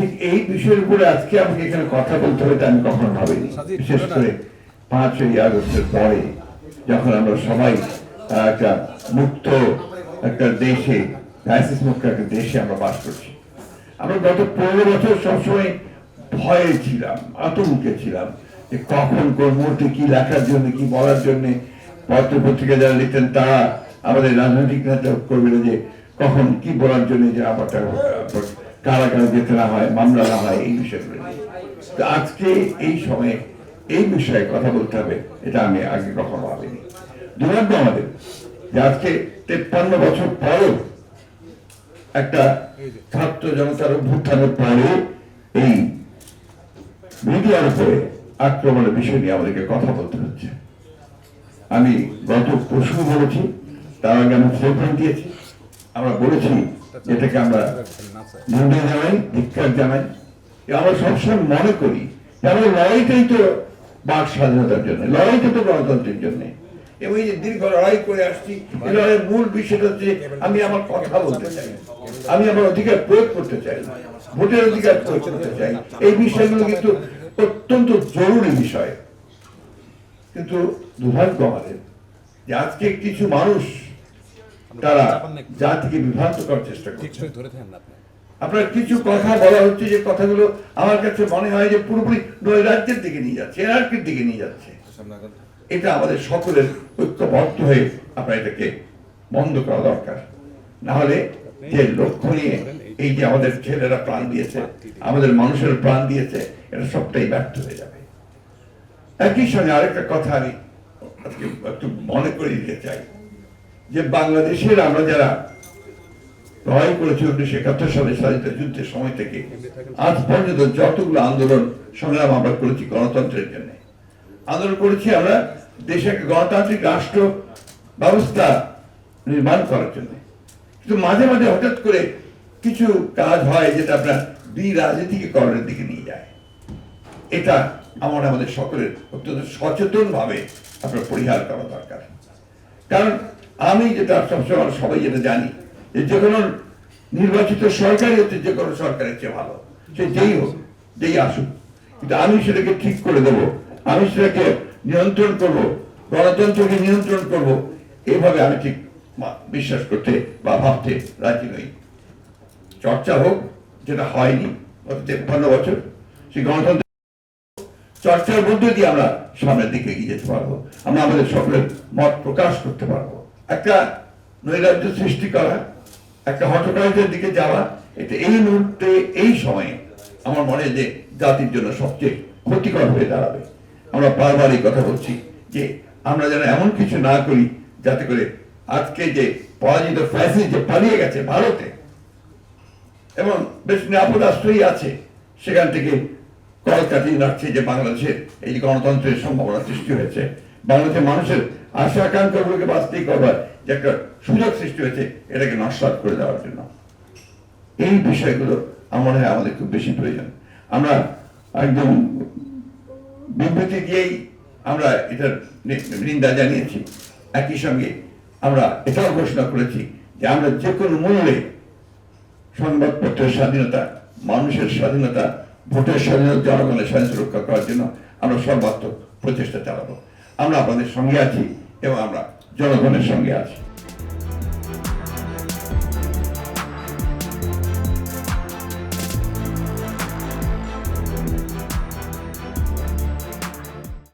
ঠিক এই বিষয়ের উপরে আজকে আমাকে এখানে কথা বলতে হবে আমি কখনো ভাবিনি। বিশেষ করে পাঁচই আগস্টের পরে যখন আমরা সবাই একটা মুক্ত একটা দেশে ক্রাইসিস মুক্ত একটা দেশে আমরা বাস করছি। আমরা গত পনেরো বছর সবসময় ভয়ে ছিলাম আতঙ্কে ছিলাম যে কখন কোন মুহূর্তে কি লেখার জন্য কি বলার জন্য পত্র পত্রিকা যারা লিখতেন তারা আমাদের রাজনৈতিক নেতা কর্মীরা যে কখন কি বলার জন্য যে আবার কারাগারে যেতে না হয়, মামলা না হয়, এই বিষয়গুলো আজকে এই সময়ে এই বিষয়ে কথা বলতে হবে, এটা আমি আগে কখনো ভাবিনি। দুর্ভাগ্য আমাদের যে আজকে তেপ্পান্ন বছর পরেও একটা ছাত্র জনতার অভ্যুত্থানের পরে এই মিডিয়ার উপরে আক্রমণের বিষয় নিয়ে আমাদেরকে কথা বলতে হচ্ছে। আমি গত পরশু বলেছি, তার আগে আমি দিয়েছি। আমরা বলেছি এটাকে আমরা নিন্দা জানাই ধিক্কার জানাই। আমরা সবসময় মনে করি যে লড়াইটাই তো বাক স্বাধীনতার জন্য লড়াইটা তো গণতন্ত্রের জন্য। এবং এই যে দীর্ঘ লড়াই করে আসছি এই লড়াইয়ের মূল বিষয়টা হচ্ছে আমি আমার কথা বলতে চাই আমি আমার অধিকার প্রয়োগ করতে চাই ভোটের অধিকার প্রয়োগ করতে চাই এই বিষয়গুলো কিন্তু অত্যন্ত জরুরি বিষয়। কিন্তু দুর্ভাগ্য আমাদের যে আজকে কিছু মানুষ তারা জাতিকে বিভ্রান্ত করার চেষ্টা করছে। আপনার কিছু কথা বলা হচ্ছে যে কথাগুলো আমার কাছে মনে হয় যে পুরোপুরি নৈরাজ্যের দিকে নিয়ে যাচ্ছে এনার্কির দিকে নিয়ে যাচ্ছে। এটা আমাদের সকলের ঐক্যবদ্ধ হয়ে আপনার এটাকে বন্ধ করা দরকার। না হলে যে লক্ষ্য নিয়ে এই যে আমাদের ছেলেরা প্রাণ দিয়েছে আমাদের মানুষের প্রাণ দিয়েছে এটা সবটাই ব্যর্থ হয়ে যাবে। একই সঙ্গে আরেকটা কথা আমি আজকে একটু মনে করে দিতে চাই। যে বাংলাদেশের আমরা যারা লড়াই করেছি উনিশশো একাত্তর সালে স্বাধীনতা যুদ্ধের সময় থেকে, আজ পর্যন্ত যতগুলো আন্দোলন, সংগ্রাম আমরা করেছি গণতন্ত্রের জন্য। আন্দোলন করেছি আমরা দেশে গণতান্ত্রিক রাষ্ট্র ব্যবস্থা নির্মাণ করার জন্য। কিন্তু মাঝে মাঝে হঠাৎ করে কিছু কাজ হয় যেটা আপনার দুই রাজনীতিকরণের দিকে নিয়ে যায় এটা আমার আমাদের সকলের অত্যন্ত সচেতনভাবে আপনার পরিহার করা দরকার। কারণ আমি যেটা সবসময় সবাই যেটা জানি, যে যে কোনো নির্বাচিত সরকারই হচ্ছে যে কোনো সরকারের চেয়ে ভালো। সে যেই হোক, যেই আসুক। কিন্তু আমি সেটাকে ঠিক করে দেব, আমি সেটাকে নিয়ন্ত্রণ করব, গণতন্ত্রকে নিয়ন্ত্রণ করব এইভাবে আমি ঠিক বিশ্বাস করতে বা ভাবতে রাজি নই। চর্চা হোক, যেটা হয়নি, গত তেপ্পান্ন বছর সেই গণতন্ত্র চর্চার মধ্যে দিয়ে আমরা সামনের দিকে এগিয়ে যেতে পারব। আমরা আমাদের সকলের মত প্রকাশ করতে পারব। একটা নৈরাজ্য সৃষ্টি করা, একটা হটকারিতার দিকে যাওয়া, এটা এই মুহূর্তে, এই সময়ে আমার মনে যে জাতির জন্য সবচেয়ে ক্ষতিকর হয়ে দাঁড়াবে। আমরা বারবার এই কথা বলছি যে আমরা যেন এমন কিছু না করি যাতে করে আজকে যে পরাজিত ফ্যাসিস যে পালিয়ে গেছে ভারতে, এবং বেশ নিরাপদ আশ্রয়ই আছে, সেখান থেকে কল কাটিয়ে রাখছে যে বাংলাদেশের এই যে গণতন্ত্রের সম্ভাবনা সৃষ্টি হয়েছে। বাংলাদেশের মানুষের আশা, আকাঙ্ক্ষাগুলোকে বাস্তবিক করবার যে একটা সুযোগ সৃষ্টি হয়েছে, এটাকে নস্বাত করে দেওয়ার জন্য। এই বিষয়গুলো আমার হয় আমাদের খুব বেশি প্রয়োজন। আমরা একদম বিবৃতি দিয়েই আমরা এটার নিন্দা জানিয়েছি। একই সঙ্গে আমরা এটাও ঘোষণা করেছি যে আমরা যে কোনো মূল্যে সংবাদপত্রের স্বাধীনতা, মানুষের স্বাধীনতা, ভোটের স্বাধীনতা, জনগণের স্বাধীনতা রক্ষা করার জন্য আমরা সর্বাত্মক প্রচেষ্টা চালাবো। আমরা আপনাদের সঙ্গে আছি এবং আমরা জনগণের সঙ্গে আছি।